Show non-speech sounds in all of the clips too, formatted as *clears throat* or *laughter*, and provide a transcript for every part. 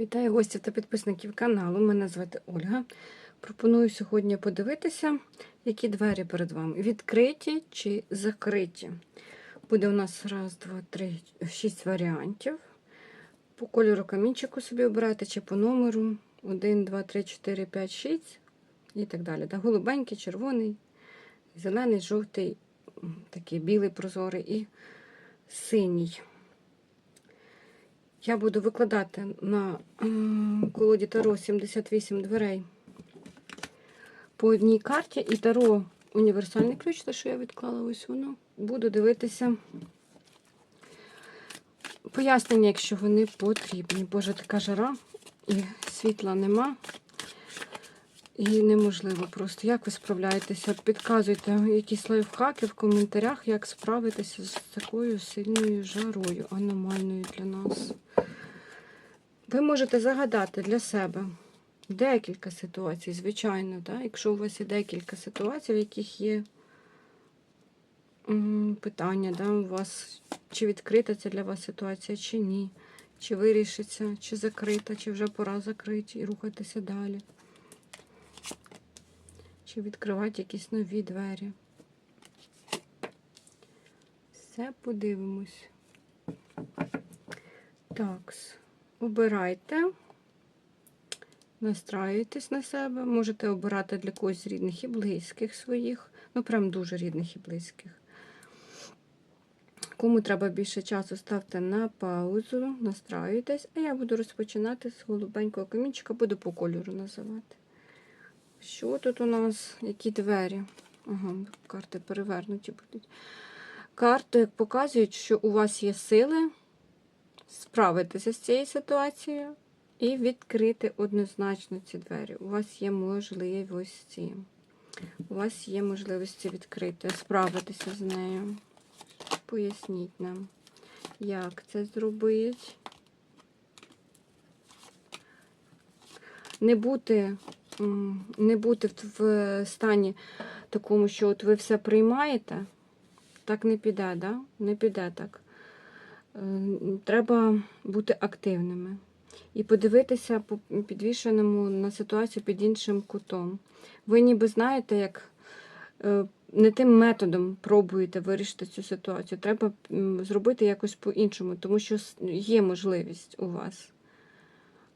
Вітаю гостів та підписників каналу. Мене звати Ольга. Пропоную сьогодні подивитися, які двері перед вами відкриті чи закриті. Буде у нас раз, два, три, шість варіантів. По кольору камінчику собі обирайте, чи по номеру 1, 2, 3, 4, 5, 6 і так далі. Да, голубенький, червоний, зелений, жовтий, такий білий прозорий і синій. Я буду викладати на колоді Таро 78 дверей по одній карті. І Таро універсальний ключ, те, що я відклала, ось воно. Буду дивитися пояснення, якщо вони потрібні. Боже, така жара, і світла нема. І неможливо просто. Як ви справляєтеся? Підказуйте якісь лайфхаки в коментарях, як справитися з такою сильною жарою, аномальною для нас. Ви можете загадати для себе декілька ситуацій, звичайно, так? якщо у вас є декілька ситуацій, в яких є питання, да, у вас, чи відкрита це для вас ситуація, чи ні, чи вирішиться, чи закрита, чи вже пора закрити і рухатися далі. Чи відкривати якісь нові двері. Все подивимось. Такс. Обирайте, настраюйтесь на себе. Можете обирати для когось з рідних і близьких своїх. Ну, прям дуже рідних і близьких. Кому треба більше часу, ставте на паузу, настраюйтесь, а я буду розпочинати з голубенького камінчика, буду по кольору називати. Що тут у нас? Які двері? Ага, карти перевернуті будуть. Карти показують, що у вас є сили справитися з цією ситуацією і відкрити однозначно ці двері. У вас є можливості. У вас є можливості відкрити, справитися з нею. Поясніть нам, як це зробити. Не бути, не бути в- стані такому, що от ви все приймаєте, так не піде, да? Не піде так. Е, Треба бути активними і подивитися по підвішеному на ситуацію під іншим кутом. Ви ніби знаєте, як е, не тим методом пробуєте вирішити цю ситуацію. Треба зробити якось по-іншому, тому що є можливість у вас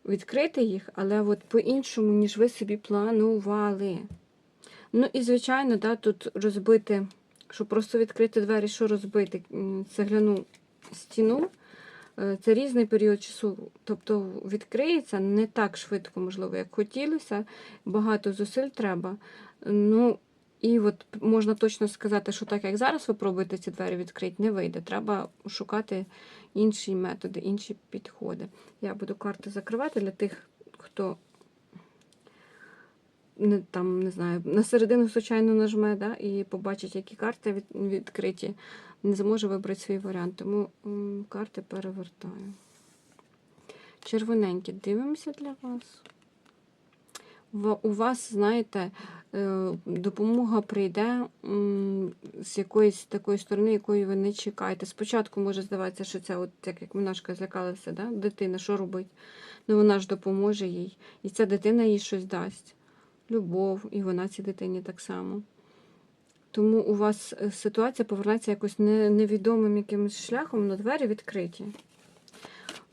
відкрити їх, але от по-іншому, ніж ви собі планували. Ну і, звичайно, да, тут розбити, щоб просто відкрити двері, що розбити? Цегляну стіну. Е, Це різний період часу. Тобто відкриється не так швидко, можливо, як хотілося. Багато зусиль треба. Ну, і от можна точно сказати, що так як зараз ви пробуєте ці двері відкрити, не вийде. Треба шукати інші методи, інші підходи. Я буду карти закривати для тих, хто не, там, не знаю, на середину, звичайно, нажме да, і побачить, які карти від, відкриті, не зможе вибрати свій варіант. Тому м, карти перевертаю. Червоненькі дивимося для вас. У вас, знаєте, допомога прийде з якоїсь такої сторони, якої ви не чекаєте. Спочатку може здаватися, що це, от, як, як монашка злякалася, да? дитина, що робить? Ну вона ж допоможе їй. І ця дитина їй щось дасть. Любов, і вона цій дитині так само. Тому у вас е, ситуація повернеться якось невідомим якимось шляхом, але двері відкриті.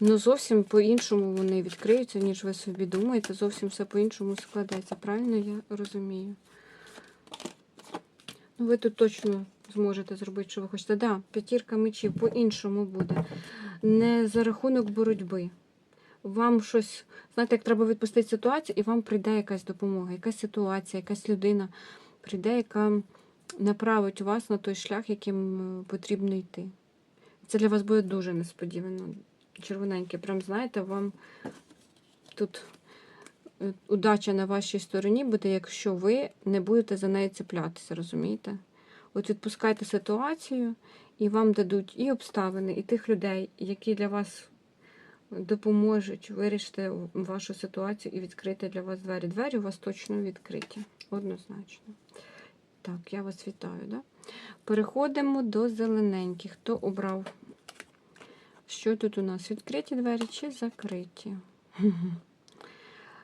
Ну, зовсім по-іншому вони відкриються, ніж ви собі думаєте. Зовсім все по-іншому складеться. Правильно я розумію? Ну, ви тут точно зможете зробити, що ви хочете. Так, да, п'ятірка мечів по-іншому буде. Не за рахунок боротьби. Вам щось, знаєте, як треба відпустити ситуацію, і вам прийде якась допомога, якась ситуація, якась людина прийде, яка направить вас на той шлях, яким е, потрібно йти. Це для вас буде дуже несподівано. Червоненьке, прям знаєте, вам тут е, удача на вашій стороні буде, якщо ви не будете за нею цеплятися, розумієте? От відпускайте ситуацію, і вам дадуть і обставини, і тих людей, які для вас допоможуть вирішити вашу ситуацію і відкрити для вас двері. Двері у вас точно відкриті, однозначно. Так, я вас вітаю. Да? Переходимо до зелененьких. Хто обрав? Що тут у нас? Відкриті двері чи закриті? *laughs*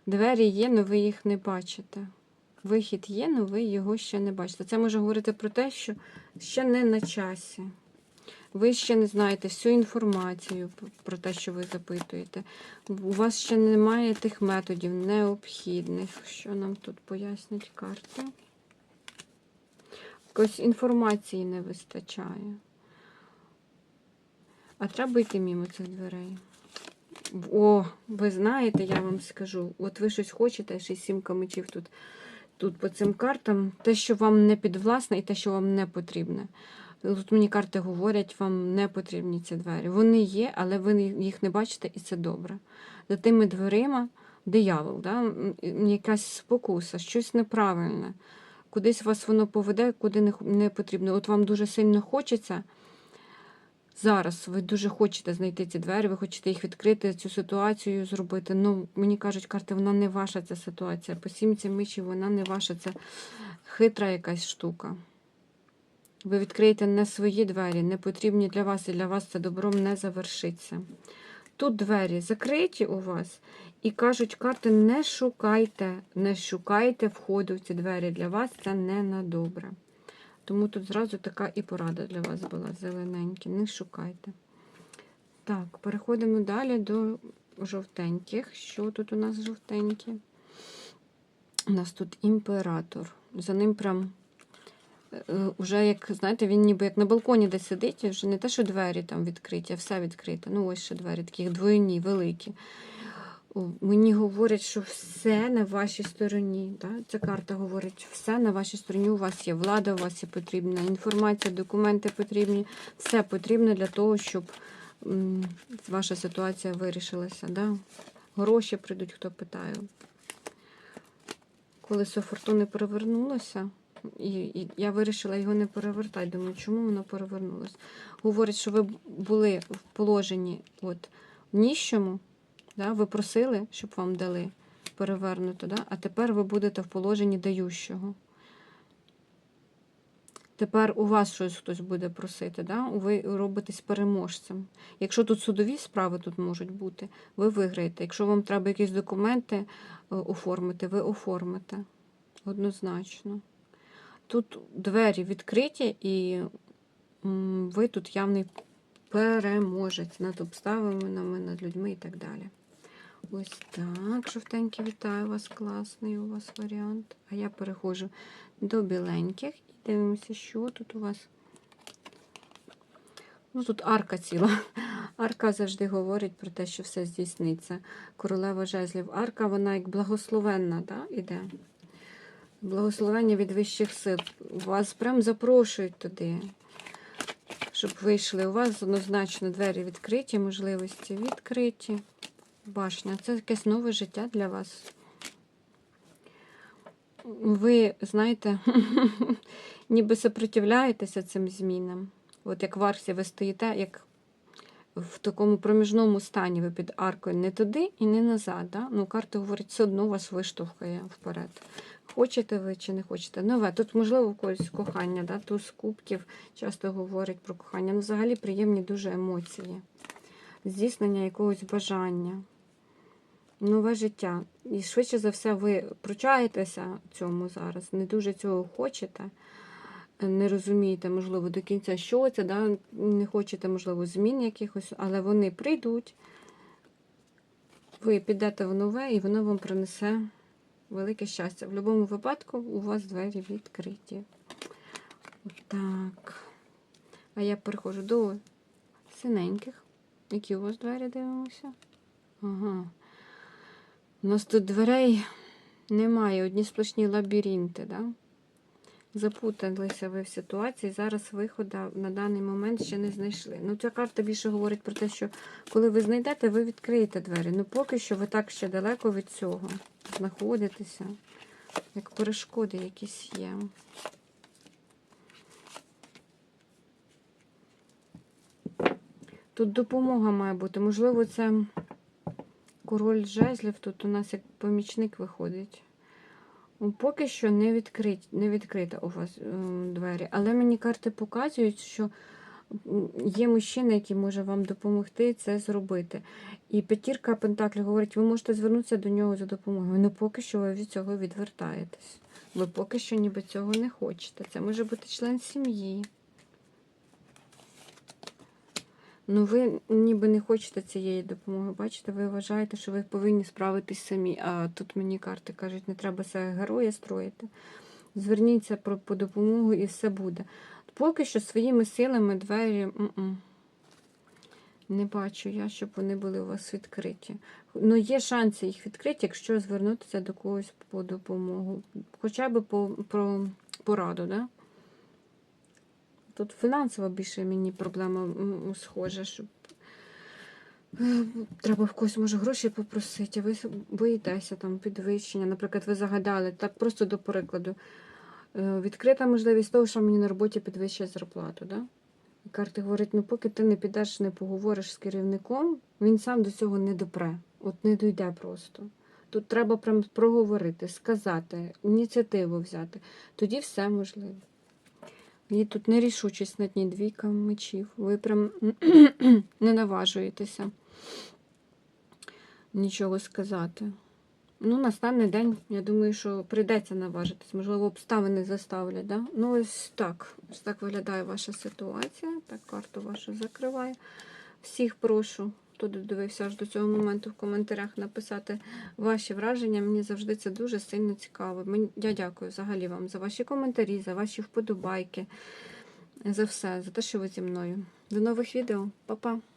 Двері є, але ви їх не бачите. Вихід є, але ви його ще не бачите. Це може говорити про те, що ще не на часі. Ви ще не знаєте всю інформацію про те, що ви запитуєте. У вас ще немає тих методів необхідних. Що нам тут пояснять карти? Якось інформації не вистачає. А треба йти мимо цих дверей. О, ви знаєте, я вам скажу, от ви щось хочете, ще й сімка мечів тут, тут по цим картам, те, що вам не підвласне, і те, що вам не потрібне. Тут мені карти говорять, вам не потрібні ці двері. Вони є, але ви їх не бачите, і це добре. За тими дверима диявол, да? якась спокуса, щось неправильне. Кудись вас воно поведе, куди не потрібно. От вам дуже сильно хочеться. Зараз ви дуже хочете знайти ці двері, ви хочете їх відкрити, цю ситуацію зробити. Ну, мені кажуть, карти, вона не ваша ця ситуація. По сімці мечів вона не ваша, це хитра якась штука. Ви відкриєте не свої двері, не потрібні для вас, і для вас це добром не завершиться. Тут двері закриті у вас, і кажуть, карти, не шукайте, не шукайте входу в ці двері. Для вас це не на добре. Тому тут зразу така і порада для вас була зелененькі. Не шукайте. Так, переходимо далі до жовтеньких. Що тут у нас жовтенькі? У нас тут імператор. За ним прям е, уже, як, знаєте, він ніби як на балконі десь сидить, вже не те, що двері там відкриті, а все відкрите. Ну, ось ще двері, такі двойні, великі. О, Мені говорять, що все на вашій стороні. Да? Ця карта говорить, все на вашій стороні. У вас є влада, у вас є потрібна інформація, документи потрібні. Все потрібно для того, щоб м, ваша ситуація вирішилася. Да? Гроші прийдуть, хто питає. Колесо фортуни перевернулося, і, і я вирішила його не перевертати. Думаю, чому воно перевернулося? Говорить, що ви були в положенні от, ніщому, да? ви просили, щоб вам дали перевернуто, да? а тепер ви будете в положенні дающого. Тепер у вас щось хтось буде просити, да? ви робитесь переможцем. Якщо тут судові справи тут можуть бути, ви виграєте. Якщо вам треба якісь документи е, оформити, ви оформите. Однозначно. Тут двері відкриті, і ви тут явний переможець над обставинами, над людьми і так далі. Ось так, жовтенькі, вітаю вас, класний у вас варіант. А я переходжу до біленьких і дивимося, що тут у вас. Ну, тут арка ціла. Арка завжди говорить про те, що все здійсниться. Королева жезлів. Арка, вона як благословенна, да, іде. Благословення від вищих сил. Вас прям запрошують туди, щоб вийшли. У вас однозначно двері відкриті, можливості відкриті. Башня. Це якесь нове життя для вас. Ви, знаєте, *laughs* ніби сопротивляєтеся цим змінам. От як в арсі ви стоїте, як в такому проміжному стані ви під аркою не туди і не назад. Да? Ну, карта говорить, все одно вас виштовхає вперед. Хочете ви чи не хочете? Нове. Тут, можливо, в когось кохання, да? туз кубків часто говорить про кохання. Ну, взагалі приємні дуже емоції, здійснення якогось бажання, нове життя. І швидше за все, ви пручаєтеся цьому зараз, не дуже цього хочете. Не розумієте, можливо, до кінця, що це, да? не хочете, можливо, змін якихось, але вони прийдуть. Ви підете в нове, і воно вам принесе велике щастя. В будь-якому випадку у вас двері відкриті. Так. А я переходжу до синеньких. Які у вас двері дивимося? Ага. У нас тут дверей немає, одні сплошні лабіринти, да? Запуталися ви в ситуації. Зараз виходу на даний момент ще не знайшли. Ну, ця карта більше говорить про те, що коли ви знайдете, ви відкриєте двері. Ну, поки що ви так ще далеко від цього знаходитеся. Як перешкоди якісь є. Тут допомога має бути. Можливо, це король жезлів. Тут у нас як помічник виходить. Поки що не, відкрить, не відкрита у вас ем, двері. Але мені карти показують, що є мужчина, який може вам допомогти це зробити. І п'ятірка Пентаклі говорить, ви можете звернутися до нього за допомогою. Ну поки що ви від цього відвертаєтесь. Ви поки що ніби цього не хочете. Це може бути член сім'ї. Ну, ви ніби не хочете цієї допомоги. Бачите, ви вважаєте, що ви повинні справитись самі. А тут мені карти кажуть, не треба себе героя строїти. Зверніться про, по допомогу і все буде. Поки що своїми силами двері м-м, не бачу я, щоб вони були у вас відкриті. Ну, є шанси їх відкриті, якщо звернутися до когось по допомогу. Хоча б по, про пораду, да? Тут фінансова більше мені проблема схожа, щоб е, треба в когось може гроші попросити, а ви боїтеся там підвищення. Наприклад, ви загадали, так просто до прикладу. Е, Відкрита можливість того, що мені на роботі підвищать зарплату. Да? І карти говорять, ну поки ти не підеш, не поговориш з керівником, він сам до цього не допре. От не дойде просто. Тут треба прям проговорити, сказати, ініціативу взяти. Тоді все можливо. І тут нерішучість на дні двійка мечів. Ви прям *clears throat* не наважуєтеся нічого сказати. Ну, настане день, я думаю, що прийдеться наважитись. Можливо, обставини заставлять. Да? Ну, ось так. Ось так виглядає ваша ситуація. Так, карту вашу закриваю. Всіх прошу, хто додивився аж до цього моменту в коментарях, написати ваші враження. Мені завжди це дуже сильно цікаво. Я дякую взагалі вам за ваші коментарі, за ваші вподобайки, за все, за те, що ви зі мною. До нових відео. Па-па!